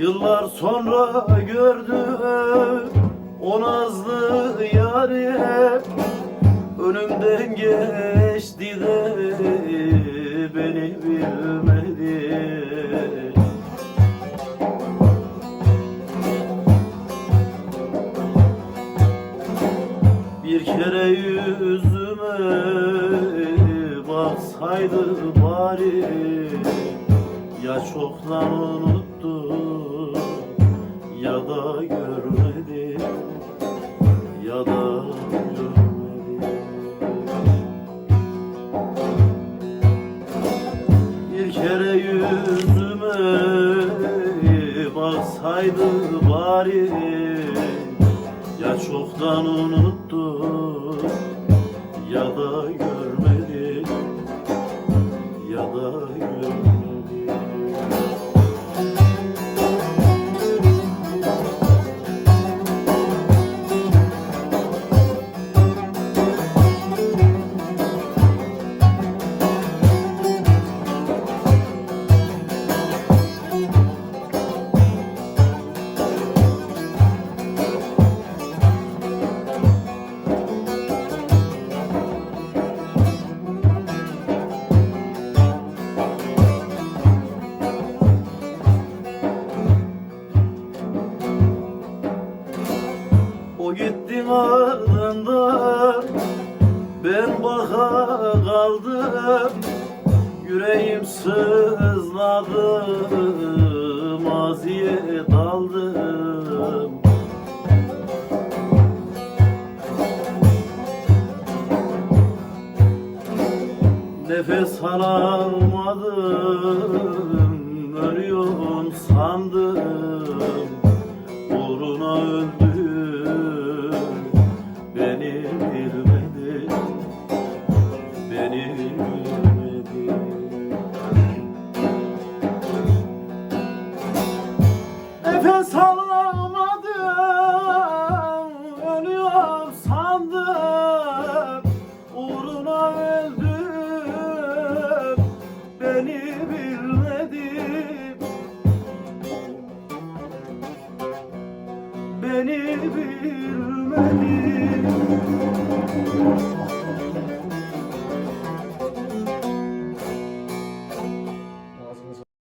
Yıllar sonra gördüm o nazlı yari Önümden geçti de beni bilmedi. Bir kere yüzüme baksaydı bari Ya çoktan unuttu ya da görmedi Ya da görmedi Bir kere yüzüme baksaydı bari Ya çoktan unuttu ya da görmedi kaldım Yüreğim sızladı maziye daldım. Nefes alamadım Ölüyorum sandım Nefes alamadım Ölüyorum sandım. Uğruna öldüm Beni bilmedi Beni bilmedi